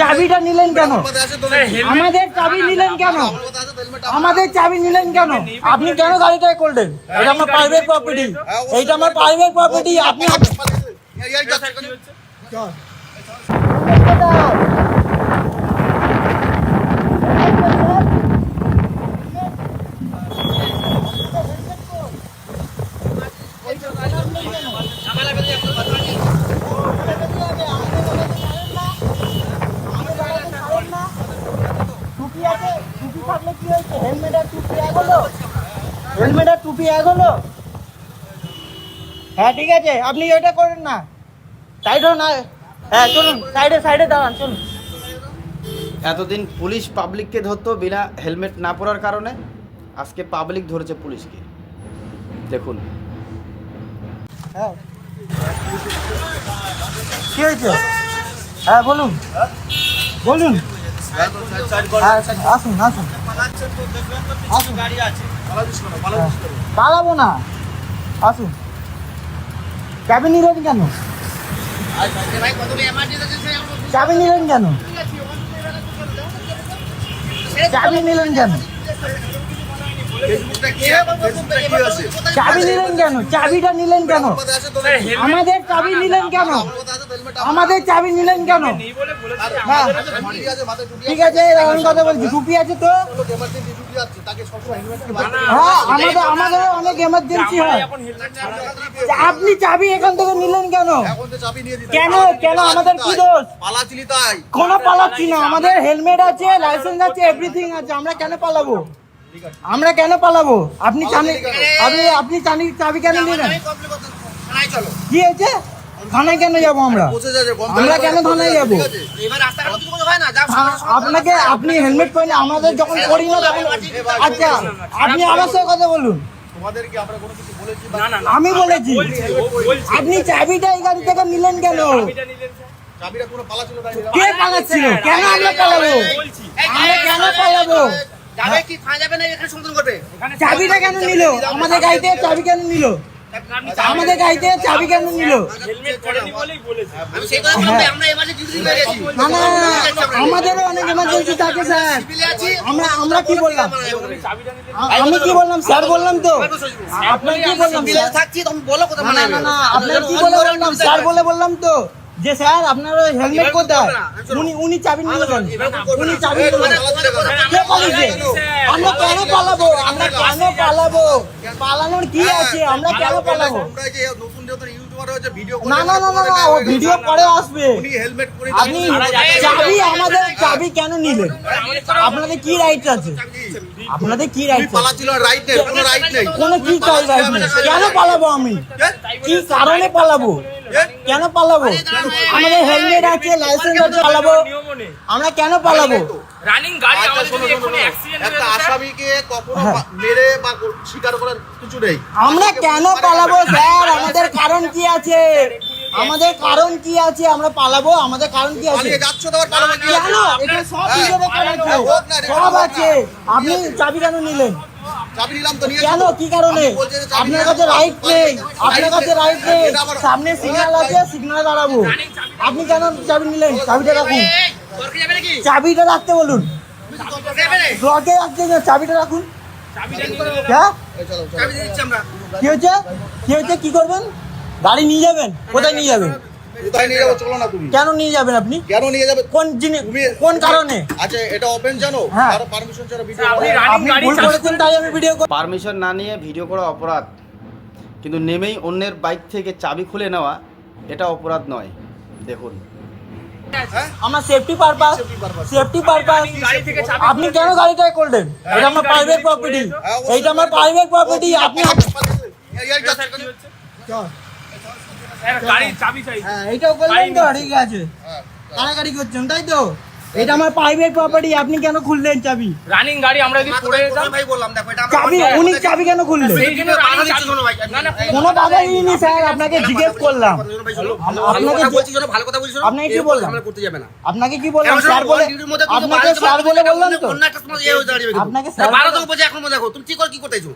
চাবিটা নিলেন কেন আমাদের চাবি নিলেন কেন আমাদের চাবি নিলেন কেন আপনি কেন গাড়িটা করলেন এটা আমার প্রাইভেট প্রপার্টি এইটা আমার প্রাইভেট প্রপার্টি আপনি টুপি আছে টুপি থাকলে কি হয়েছে হেলমেট আর টুপি এক হলো হেলমেট আর টুপি এক হলো হ্যাঁ ঠিক আছে আপনি ওইটা করেন না। সাইড না হ্যাঁ চলুন সাইডে সাইডে দাঁড়ান চলুন। এতদিন পুলিশ পাবলিককে ধরতো বিনা হেলমেট না পরার কারণে আজকে পাবলিক ধরেছে পুলিশকে। দেখুন। হ্যাঁ। কি হয়েছে? হ্যাঁ বলুন। বলুন। হ্যাঁ আসুন আসুন। আসুন। হ্যাঁ, পালাবো না। আসুন। চাবি নিলেন কেন? চাবি নিলেন কেন? চাবি নিলেন কেন? চাবি নিলেন কেন? চাবিটা নিলেন কেন? আমাদের চাবি নিলেন কেন? আমাদের চাবি নিলেন কেন? হ্যাঁ। ঠিক আছে আমি কথা বলছি। টুপি আছে তো? হ্যাঁ আপনি চাবি এখান থেকে নিলেন কেন? কেন? কেন? আমাদের কি দোষ? পালাচিলি তাই কোনো পালাচ্ছি না। আমাদের হেলমেট আছে লাইসেন্স আছে এভরিথিং আছে। আমরা কেন পালাবো? আমরা কেন পালাবো? আপনি চাবি আপনি আপনি চাবি চাবি কেন নিলেন? কি হয়েছে? থানায় কেন যাব আমরা? আমরা কেন থানায় যাব? আপনাকে আপনি হেলমেট পরেন আমাদের যখন করি না তখন আচ্ছা আপনি আমার সাথে কথা বলুন। তোমাদেরকে আমরা কোনো কিছু বলেছি বা আমি বলেছি। আপনি চাবিটা এই গাড়ি থেকে নিলেন কেন? চাবিটা কোনো পালাছিল তাই নিলাম। কে পালাচ্ছিল? কেন আমরা পালাবো? আমরা কেন পালাবো? যাবে কি যাবে না এখানে সমাধান করবে? চাবিটা কেন নিল? আমাদের গাড়িতে চাবি কেন নিল? আমাদের গাড়িতে চাবি কেন নিল? না আমাদেরও অনেক এমার্জেন্সি থাকে স্যার আমরা আমরা কি বললাম? আমি কি বললাম স্যার বললাম তো? আপনার কি বললাম আপনার কি বলে বললাম স্যার বলে বললাম তো যে স্যার আপনার হেলমেট কোথায়? উনি উনি চাবি নিয়ে উনি চাবি আমরা কেন পালাবো? আমরা কেন পালাবো? পালানোর কি আছে? আমরা কেন পালাবো? না না না না ও ভিডিও পরে আসবে। আপনি চাবি আমাদের চাবি। কেন নিলেন? আপনাদের কি রাইট আছে? আপনাদের কি রাইট পালাছিল রাইট নেই কোনো রাইট নেই। কোনো কি রাইট নেই কেন পালাবো আমি? কি কারণে পালাবো? কেন পালাবো? আমাদের হেলমেট আছে লাইসেন্স আছে পালাবো। আমরা কেন পালাবো? রানিং গাড়ি আচ্ছা আমাদের শোনো যদি অ্যাক্সিডেন্ট একটা আসামিকে কখনো হ্যাঁ। মেরে বা স্বীকার করার কিছু নেই। আমরা কেন পালাবো স্যার আমাদের কারণ কি আছে? আমাদের কারণ কি আছে? আমরা পালাবো আমাদের কারণ কি আছে? যাচ্ছ কেন এটা সব হ্যাঁ, সব আছে। আপনি চাবি কেন নিলেন? কেন? কি কারণে? আপনার কাছে রাইট নেই। আপনার কাছে রাইট নেই। সামনে সিগন্যাল আছে সিগন্যালে দাঁড়াবো। আপনি কেন চাবি নিলেন? চাবিটা রাখুন। দরকার যাবে নাকি? চাবিটা রাখতে বলুন। ব্লকে রাখতে চাবিটা রাখুন। হ্যাঁ? কি হচ্ছে কি হচ্ছে কি করবেন? গাড়ি নিয়ে যাবেন? কোথায় নিয়ে যাবেন? কোথায় নিয়ে যাব চলো না তুমি। কেন নিয়ে যাবেন আপনি? কেন নিয়ে যাবে? কোন জিনিস তুমি- কোন কারণে? আচ্ছা এটা ওপেন জানো? হ্যাঁ। পারমিশন ছাড়া ভিডিও আপনি করা running আপনি গাড়ি ভুল করেছেন তাই আমি ভিডিও পারমিশন না নিয়ে ভিডিও করা অপরাধ। কিন্তু নেমেই অন্যের বাইক থেকে চাবি খুলে নেওয়া এটা অপরাধ নয়। দেখুন। আমার সেফটি পারপাস সেফটি পারপাস গাড়ি থেকে চাবি আপনি কেন গাড়িটা করলেন এটা আমার প্রাইভেট প্রপার্টি এইটা আমার প্রাইভেট প্রপার্টি আপনি এই যাচ্ছে। স্যার, গাড়ির চাবি চাই হ্যাঁ এইটাও করলেন তো ঠিক আছে। কারাকারি করছেন তাই তো? এটা আমার প্রাইভেট প্রপার্টি আপনি কেন খুললেন চাবি? রানিং গাড়ি আমরা যদি পড়ে যেতাম ভাই বললাম দেখো এটা চাবি উনি চাবি কেন খুললেন? সেই জন্য বাধা running দিচ্ছি চাবি- শোনো ভাই না না কোনো বাধা দিইনি স্যার আপনাকে জিজ্ঞেস করলাম। আপনাকে আপনাকে বলছি শোনো ভালো কথা বলছি আপনাকে কি বললাম? ঝামেলা করতে যাবে না। আপনাকে কি বললাম? স্যার বলে on duty র মধ্যে তুমি আপনাকে স্যার বলে বললাম তো। অন্য একটা তোমার এ হয়ে দাঁড়িয়ে আপনাকে স্যার বারো বলে- তো বলছে এখন দেখো তুমি ঠিক করে কি করতেছো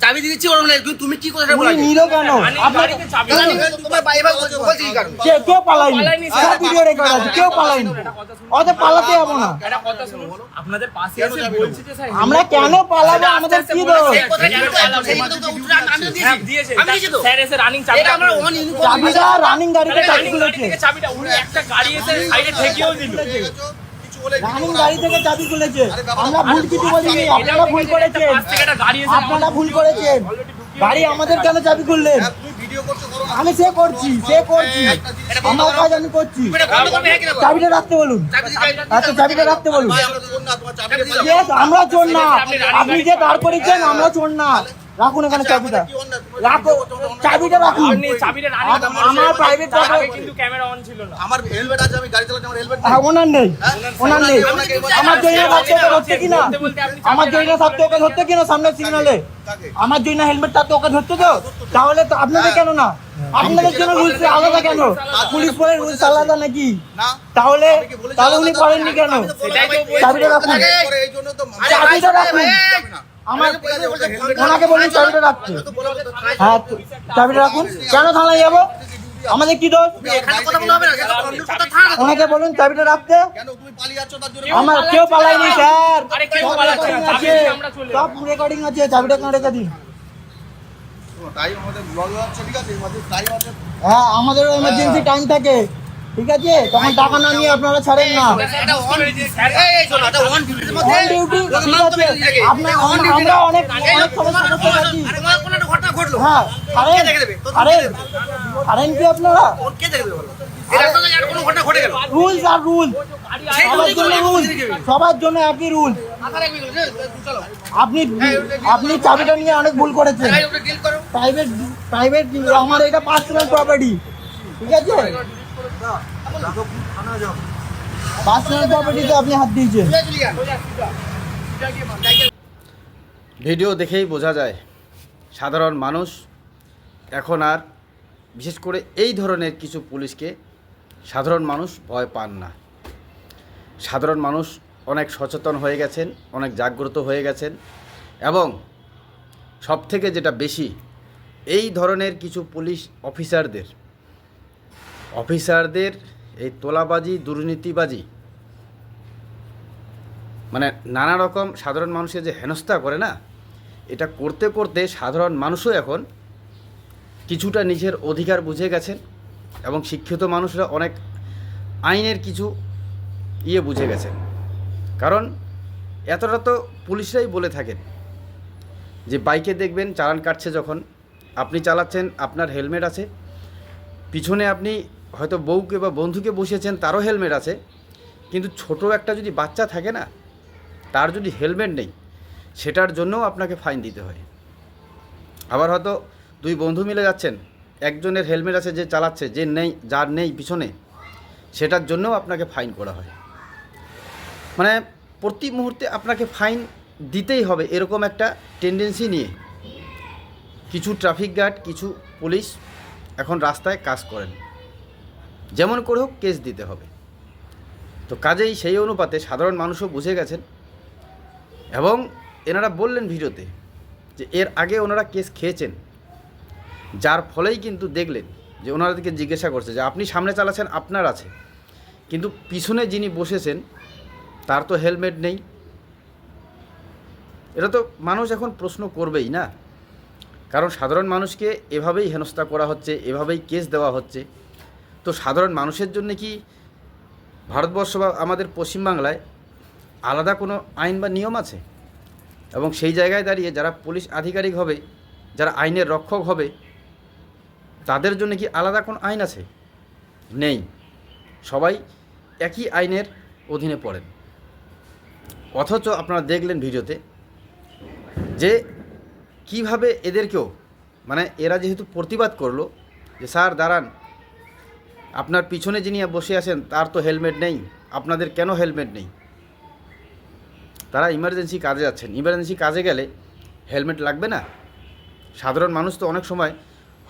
চাবি দিয়ে দিচ্ছি ওরকম নাই কিন্তু তুমি কি কথা বলা উনি নিল কেন? আপনার চাবি তোমার বাইরে বলছি কি কারণ? কে- কেউ পালায়নি, সব ভিডিও রেকর্ড আছে কেউ পালায়নি। অত পালাতে যাব না। একটা কথা শুনুন। আপনাদের পাশে এসে বলছি যে স্যার আমরা কেন পালাবো? আমাদের কি দোষ? সেই কথা কিন্তু সেই কথা তো উত্তর আমি- দিয়েছি। আমি দিয়েছি তো। স্যার এসে রানিং চাবি এটা আমরা অন ইউনিফর্ম চাবিটা রানিং গাড়িতে চাবি গাড়ি চাবিটা উনি একটা গাড়ি এসে সাইডে ঠেকিয়েও দিল। রানিং গাড়ি থেকে চাবি খুলেছে আমরা ভুল কিছু বলিনি আপনারা ভুল করেছেন। আপনারা ভুল করেছেন। গাড়ি আমাদের কেন চাবি খুললেন আমি সে করছি সে করছি। আমার কাজ আমি করছি। হ্যাঁ? চাবিটা রাখতে বলুন। আচ্ছা চাবিটা রাখতে বলুন। আমরা চোর না। আপনি যে দাঁড় করেছেন আমরা চোর না। রাখুন এখানে চাবিটা। কি অন্যায়? তোমার রাখো চাবিটা রাখুন। চাবিটা আমার তার কিন্তু ক্যামেরা অন ছিল না। আমার হেলমেট আছে আমি গাড়ি চালাচ্ছি আমার হেলমেট হ্যাঁ, ওনার নেই। ওনার নেই। আমার জয়না থাকতে ওকে ধরতে কিনা বলতে বলতে আমার জয়না থাকতে ওকে ধরতে কিনা সামনে সিগনালে? আমার জয়না হেলমেট থাকতে ওকে ধরতে তো। তাহলে তো আপনাদের কেন না? আপনাদের জন্য রুলস আলাদা কেন? পুলিশ পরে রুলস আলাদা নাকি? তাহলে তাহলে উনি করেননি কেন? তো। চাবিটা রাখুন। তো চাবিটা রাখুন। আমার ওনাকে বলুন চাবিটা রাখতে। হ্যাঁ চাবিটা রাখুন। কেন থানায় যাব? আমাদের কি দোষ? ওনাকে বলুন চাবিটা রাখতে। কেন তুমি পালিয়ে যাচ্ছ তার জন্য? আমার কেউ পালায়নি স্যার। সব রেকর্ডিং আছে। দিয়ে আমরা চলে সব রেকর্ডিং আছে চাবিটা কেন রেখে দিন টাইম আমাদের ব্লগ হচ্ছে ঠিক আছে? আমাদের হ্যাঁ আমাদেরও এমার্জেন্সি টাইম থাকে। ঠিক আছে? তখন টাকা না নিয়ে আপনারা ছাড়েন না। আমরা অনেক হ্যাঁ ছাড়েন। কি আপনারা? আর রুলস রুল সবার জন্য রুল সবার জন্য একই রুল আপনি আপনি চাবিটা নিয়ে অনেক ভুল করেছেন। প্রাইভেট প্রাইভেট আমার এটা পার্সোনাল প্রপার্টি ঠিক আছে? ভিডিও দেখেই বোঝা যায়, সাধারণ মানুষ এখন আর বিশেষ করে এই ধরনের কিছু পুলিশকে সাধারণ মানুষ ভয় পান না। সাধারণ মানুষ অনেক সচেতন হয়ে গেছেন, অনেক জাগ্রত হয়ে গেছেন এবং সব থেকে যেটা বেশি, এই ধরনের কিছু পুলিশ অফিসারদের অফিসারদের এই তোলাবাজি, দুর্নীতিবাজি মানে নানা রকম সাধারণ মানুষের যে হেনস্থা করে না, এটা করতে করতে সাধারণ মানুষও এখন কিছুটা নিজের অধিকার বুঝে গেছেন এবং শিক্ষিত মানুষরা অনেক আইনের কিছু ইয়ে বুঝে গেছেন। কারণ এতটা তো পুলিশরাই বলে থাকেন যে বাইকে দেখবেন চালান কাটছে যখন, আপনি চালাচ্ছেন, আপনার হেলমেট আছে পিছনে আপনি হয়তো বউকে বা বন্ধুকে বসিয়েছেন, তারও হেলমেট আছে। কিন্তু ছোট একটা যদি বাচ্চা থাকে না, তার যদি হেলমেট নেই, সেটার জন্যও আপনাকে ফাইন দিতে হয়। আবার হয়তো দুই বন্ধু মিলে যাচ্ছেন, একজনের হেলমেট আছে যে চালাচ্ছে, যে নেই, যার নেই পিছনে, সেটার জন্যও আপনাকে ফাইন করা হয়। মানে প্রতি মুহূর্তে আপনাকে ফাইন দিতেই হবে, এরকম একটা টেন্ডেন্সি নিয়ে। কিছু ট্রাফিক গার্ড, কিছু পুলিশ এখন রাস্তায় কাজ করেন। যেমন করে হোক কেস দিতে হবে। তো কাজেই সেই অনুপাতে সাধারণ মানুষও বুঝে গেছেন এবং এনারা বললেন ভিডিওতে যে এর আগে ওনারা কেস খেয়েছেন। যার ফলেই কিন্তু দেখলেন যে ওনাদেরকে জিজ্ঞাসা করছে যে আপনি সামনে চালাচ্ছেন, আপনার আছে। কিন্তু পিছনে যিনি বসেছেন, তার তো হেলমেট নেই। এটা তো মানুষ এখন প্রশ্ন করবেই না। কারণ সাধারণ মানুষকে এভাবেই হেনস্থা করা হচ্ছে, এভাবেই কেস দেওয়া হচ্ছে। তো সাধারণ মানুষের জন্য কি ভারতবর্ষ বা আমাদের পশ্চিমবাংলায় আলাদা কোনো আইন বা নিয়ম আছে? এবং সেই জায়গায় দাঁড়িয়ে যারা পুলিশ আধিকারিক হবে, যারা আইনের রক্ষক হবে, তাদের জন্য কি আলাদা কোনো আইন আছে? নেই। সবাই একই আইনের অধীনে পড়েন। অথচ আপনারা দেখলেন ভিডিওতে যে কীভাবে এদেরকেও মানে এরা যেহেতু প্রতিবাদ করল যে, স্যার, দাঁড়ান। আপনার পিছনে যিনি বসে আছেন, তার তো হেলমেট নেই। আপনাদের কেন হেলমেট নেই? তারা ইমার্জেন্সি কাজে যাচ্ছেন। ইমার্জেন্সি কাজে গেলে হেলমেট লাগবে না? সাধারণ মানুষ তো অনেক সময়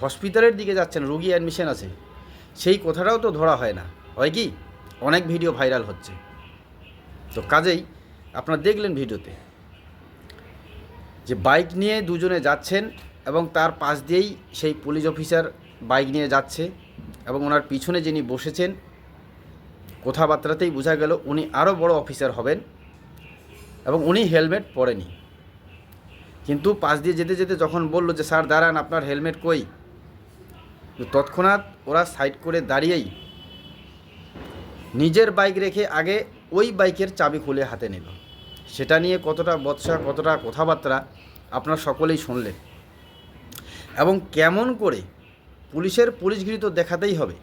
হসপিটালের দিকে যাচ্ছেন, রুগী অ্যাডমিশন আছে। সেই কথাটাও তো ধরা হয় না। হয় কি? অনেক ভিডিও ভাইরাল হচ্ছে। তো কাজেই আপনারা দেখলেন ভিডিওতে যে বাইক নিয়ে দুজনে যাচ্ছেন এবং তার পাশ দিয়েই সেই পুলিশ অফিসার বাইক নিয়ে যাচ্ছে এবং ওনার পিছনে যিনি বসেছেন, কথাবার্তাতেই বোঝা গেল উনি আরও বড় অফিসার হবেন এবং উনি হেলমেট পরেনি কিন্তু পাশ দিয়ে যেতে যেতে যখন বলল যে, স্যার, দাঁড়ান, আপনার হেলমেট কই? তৎক্ষণাৎ ওরা সাইড করে দাঁড়িয়েই নিজের বাইক রেখে আগে ওই বাইকের চাবি খুলে হাতে নিল। সেটা নিয়ে কতটা বৎসা, কতটা কথাবার্তা আপনারা সকলেই শুনলেন। এবং কেমন করে পুলিশের পুলিশগিরি তো দেখাতেই হবে।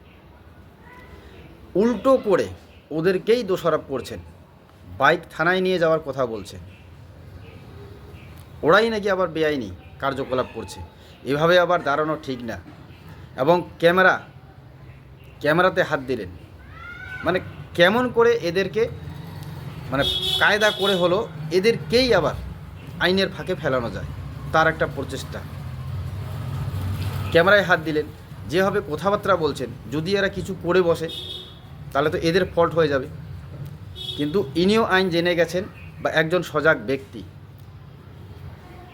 উল্টো করে ওদেরকেই দোষারোপ করছেন। বাইক থানায় নিয়ে যাওয়ার কথা বলছেন। ওরাই নাকি আবার বেআইনি কার্যকলাপ করছে। এভাবে আবার দাঁড়ানো ঠিক না। এবং ক্যামেরা, ক্যামেরাতে হাত দিলেন। মানে কেমন করে এদেরকে মানে কায়দা করে হলো এদেরকেই আবার আইনের ফাঁকে ফেলানো যায়। তার একটা প্রচেষ্টা। ক্যামেরায় হাত দিলেন। যেভাবে কথাবার্তা বলছেন, যদি এরা কিছু করে বসে, তাহলে তো এদের ফল্ট হয়ে যাবে। কিন্তু ইনিও আইন জেনে গেছেন বা একজন সজাগ ব্যক্তি।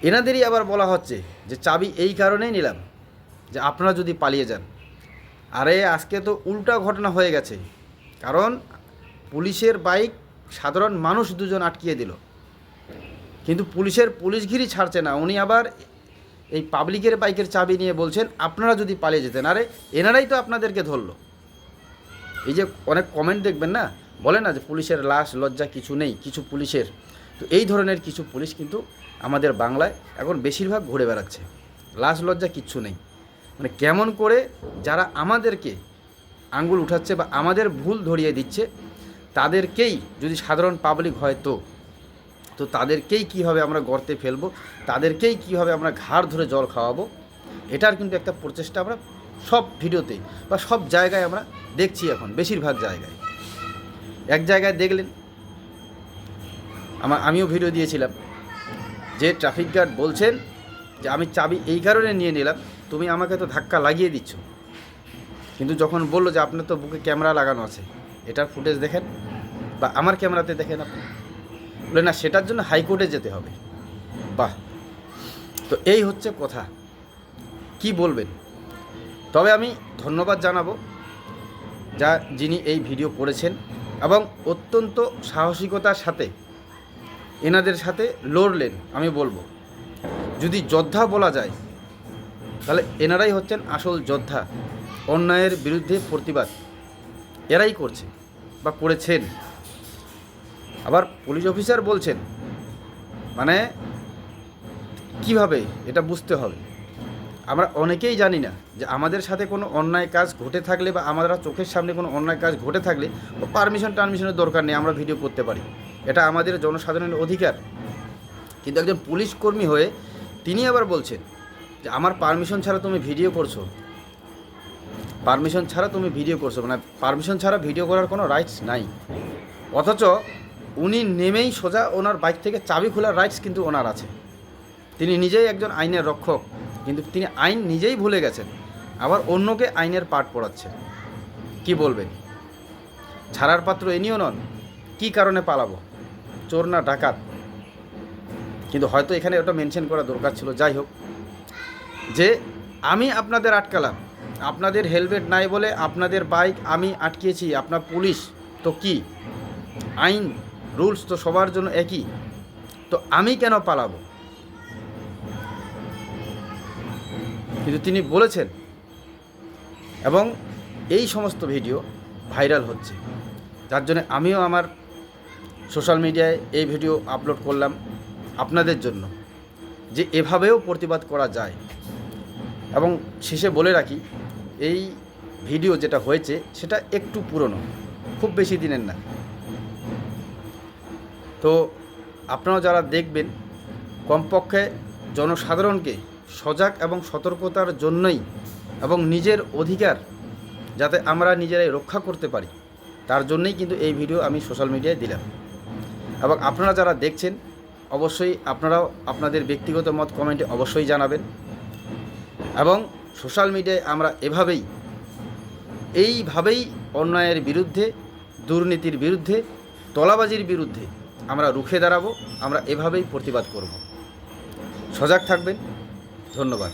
এনাদেরই আবার বলা হচ্ছে যে, চাবি এই কারণেই নিলাম যে আপনারা যদি পালিয়ে যান। আরে, আজকে তো উল্টা ঘটনা হয়ে গেছে। কারণ পুলিশের বাইক সাধারণ মানুষ দুজন আটকিয়ে দিল। কিন্তু পুলিশের পুলিশ ঘিরি ছাড়ছে না। উনি আবার এই পাবলিকের বাইকের চাবি নিয়ে বলছেন, আপনারা যদি পালিয়ে যেতেন। আরে, এনারাই তো আপনাদেরকে ধরলো। এই যে অনেক কমেন্ট দেখবেন না? বলে না যে পুলিশের লাশ, লজ্জা কিছু নেই, কিছু পুলিশের। তো এই ধরনের কিছু পুলিশ কিন্তু আমাদের বাংলায় এখন বেশিরভাগ ঘুরে বেড়াচ্ছে। লাশ, লজ্জা কিচ্ছু নেই। মানে কেমন করে যারা আমাদেরকে আঙ্গুল উঠাচ্ছে বা আমাদের ভুল ধরিয়ে দিচ্ছে তাদেরকেই, যদি সাধারণ পাবলিক হয় তো তো তাদেরকেই কীভাবে আমরা গর্তে ফেলব, তাদেরকেই কীভাবে আমরা ঘাড় ধরে জল খাওয়াবো, এটার কিন্তু একটা প্রচেষ্টা আমরা সব ভিডিওতেই বা সব জায়গায় আমরা দেখছি এখন, বেশিরভাগ জায়গায়। এক জায়গায় দেখলেন আমার আমিও ভিডিও দিয়েছিলাম, যে ট্রাফিক গার্ড বলছেন যে, আমি চাবি এই কারণে নিয়ে নিলাম, তুমি আমাকে তো ধাক্কা লাগিয়ে দিচ্ছ। কিন্তু যখন বলল যে, আপনার তো বুকে ক্যামেরা লাগানো আছে, এটার ফুটেজ দেখেন। বা আমার ক্যামেরাতে দেখেন আপনি। বলে, না, সেটার জন্য হাইকোর্টে যেতে হবে। বাহ! তো এই হচ্ছে কথা। কি বলবেন? তবে আমি ধন্যবাদ জানাব যা, যিনি এই ভিডিও করেছেন এবং অত্যন্ত সাহসিকতার সাথে, এনাদের সাথে লড়লেন, আমি বলব। যদি যোদ্ধা বলা যায়, তাহলে এনারাই হচ্ছেন আসল যোদ্ধা। অন্যায়ের বিরুদ্ধে প্রতিবাদ। এরাই করছে বা করেছেন। আবার পুলিশ অফিসার বলছেন মানে কীভাবে এটা বুঝতে হবে? আমরা অনেকেই জানি না যে আমাদের সাথে কোনো অন্যায় কাজ ঘটে থাকলে বা আমরা চোখের সামনে কোনো অন্যায় কাজ ঘটে থাকলে পারমিশন টারমিশনের দরকার নেই, আমরা ভিডিও করতে পারি। এটা আমাদের জনসাধারণের অধিকার। কিন্তু একজন পুলিশ কর্মী হয়ে তিনি আবার বলছেন যে, আমার পারমিশন ছাড়া তুমি ভিডিও করছ। পারমিশন ছাড়া তুমি ভিডিও করছ। মানে পারমিশন ছাড়া ভিডিও করার কোনো রাইটস নাই। অথচ উনি নেমেই সোজা ওনার বাইক থেকে চাবি খোলার রাইটস কিন্তু ওনার আছে। তিনি নিজেই একজন আইনের রক্ষক, কিন্তু তিনি আইন নিজেই ভুলে গেছেন। আবার অন্যকে আইনের পাঠ পড়াচ্ছেন। কি বলবেন? ছাড়ার পাত্র এনিও নন, কি কারণে পালাবো? চোর না ডাকাত? কিন্তু হয়তো এখানে ওটা মেনশন করা দরকার ছিল, যাই হোক। যে আমি আপনাদের আটকালাম, আপনাদের হেলমেট নাই বলে আপনাদের বাইক আমি আটকিয়েছি, আপনার পুলিশ তো কি? আইন রুলস তো সবার জন্য একই। তো আমি কেন পালাবো? কিন্তু তিনি বলেছেন, এবং এই সমস্ত ভিডিও ভাইরাল হচ্ছে। যার জন্য আমিও আমার সোশ্যাল মিডিয়ায় এই ভিডিও আপলোড করলাম আপনাদের জন্য, যে এভাবেও প্রতিবাদ করা যায়। এবং শেষে বলে রাখি, এই ভিডিও যেটা হয়েছে সেটা একটু পুরনো, খুব বেশি দিনের না। তো আপনারা যারা দেখবেন, কমপক্ষে জনসাধারণকে সজাগ এবং সতর্কতার জন্যই এবং নিজের অধিকার যাতে আমরা নিজেরাই রক্ষা করতে পারি, তার জন্যই কিন্তু এই ভিডিও আমি সোশ্যাল মিডিয়ায় দিলাম। এবং আপনারা যারা দেখছেন, অবশ্যই আপনারাও আপনাদের ব্যক্তিগত মত কমেন্টে অবশ্যই জানাবেন। এবং সোশ্যাল মিডিয়ায় আমরা এভাবেই, এইভাবেই অন্যায়ের বিরুদ্ধে, দুর্নীতির বিরুদ্ধে, তলাবাজির বিরুদ্ধে আমরা রুখে দাঁড়াবো আমরা এভাবেই প্রতিবাদ করব। সজাগ থাকবেন। ধন্যবাদ।